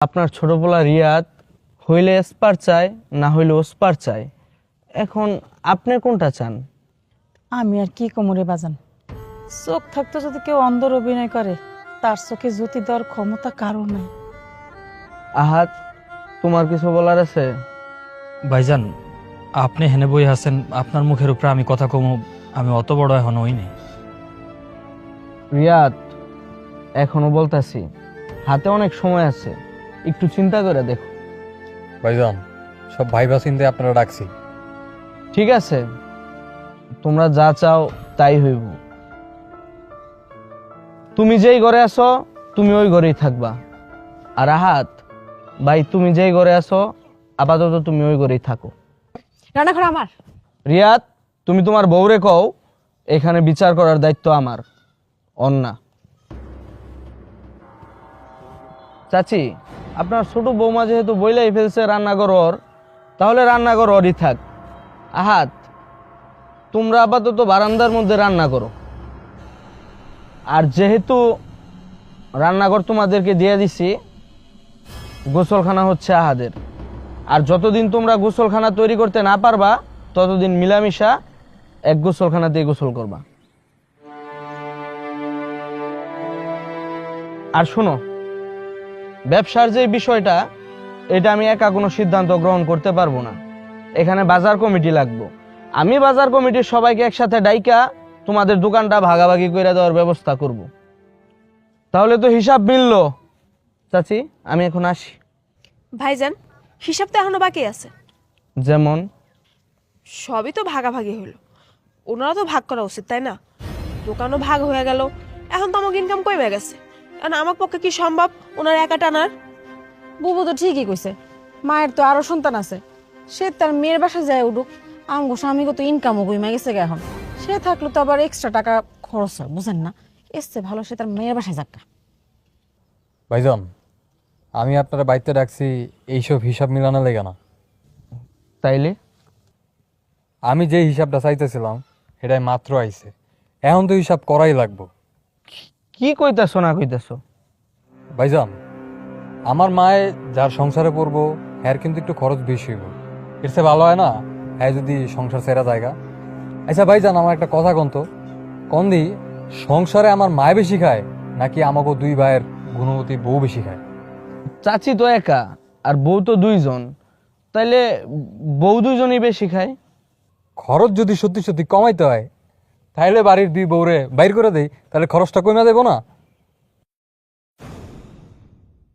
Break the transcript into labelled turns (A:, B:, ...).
A: আপনার ছোটবেলা রিয়াদ হইলে এসপার চায় না হইলে ওসপার চায় এখন আপনি কোনটা চান?
B: আমি আর কি কোমরে বাজান? চোখ থাকতে যদি কেউ অন্ধর অভিনয় করে তার চোখে জ্যোতি দেওয়ার ক্ষমতা কারও নাই।
A: আহাত তোমার কিছু বলার আছে?
C: ভাইজান আপনি হেনে বই আছেন আপনার মুখের উপরে আমি কথা কমু আমি অত বড় এখন হইনি
A: রিয়াদ এখনও বলতাছি হাতে অনেক সময় আছে। একটু চিন্তা করে দেখো।
D: ভাইজান সব ভাইবা চিন্তে আপনারা ডাকছি
A: ঠিক আছে তোমরা যা চাও তাই হইব। তুমি যেই ঘরে আছো তুমি ওই ঘরেই থাকবা। আর আহাত ভাই তুমি যেই ঘরে আছো আপাতত তুমি ওই ঘরেই থাকো।
E: রান্নাঘর আমার।
A: রিয়াদ তুমি তোমার বউরে কও এখানে বিচার করার দায়িত্ব আমার অন্না। চাচি আপনার ছোট বৌমা যেহেতু বইলাই ফেলছে রান্নাঘর ওর তাহলে রান্নাঘর ওরই থাক। আহাত, তোমরা আপাতত বারান্দার মধ্যে রান্না করো। আর যেহেতু রান্নাঘর তোমাদেরকে দিয়ে দিছি, গোসলখানা হচ্ছে আহাদের। আর যতদিন তোমরা গোসলখানা তৈরি করতে না পারবা, ততদিন মিলামিশা এক গোসলখানাতেই গোসল করবা। আর শোনো ব্যবসার যে বিষয়টা এটা আমি একা কোনো সিদ্ধান্ত গ্রহণ করতে পারব না। এখানে বাজার কমিটি লাগবো। আমি বাজার কমিটির সবাইকে একসাথে ডাইকা তোমাদের দোকানটা ভাগাভাগি করে দেওয়ার ব্যবস্থা করব। তাহলে তো হিসাব মিলল। চাচি আমি এখন আসি।
E: ভাইজান হিসাব তো এখনও বাকি আছে।
A: যেমন?
E: সবই তো ভাগাভাগি হলো। ওনারা তো ভাগ করা উচিত তাই না? দোকানও ভাগ হয়ে গেল। এখন তো আমাকে ইনকাম কমে গেছে। এখন আমার পক্ষে কি সম্ভব? ওনার একা টানার?
B: বুবু তো ঠিকই কইছে। মায়ের তো আরও সন্তান আছে। সে তার মেয়ের বাসা যায় উঠুক। আমগো স্বামীগো তো ইনকামও কইমা গেছে গে এখন। সে থাকলে তো আবার এক্সট্রা টাকা খরচ হয় বুঝেন না? এসছে ভালো সে তার মেয়ের বাসায় যাক।
D: ভাইজান আমি আপনারা বাড়িতে ডাকছি এইসব হিসাব মিলানো লেগে না।
A: তাইলে?
D: আমি যে হিসাবটা চাইতেছিলাম সেটাই মাত্র আইছে। এখন তো হিসাব করাই লাগবো।
A: কি কইতাছো না কইতাছো?
D: ভাইজান আমার মায়ে যার সংসারে পড়ব এর কিন্তু একটু খরচ বেশি হইব। এর চেয়ে ভালো হয় না হ্যাঁ যদি সংসার সেরা জায়গা আচ্ছা ভাইজান আমার একটা কথা কন তো। কন দি সংসারে আমার মায় বেশি খায় নাকি আমাকে দুই ভাইয়ের গুণবতী বউ বেশি খায়?
A: চাচি তো একা আর বউ তো দুইজন। তাইলে বউ দুইজনই বেশি খায়?
D: খরচ যদি সত্যি সত্যি কমাইতে হয় তাহলে বাড়ির দুই বউরে বাইর করে দেই তাহলে খরচটা কমে দেবো না?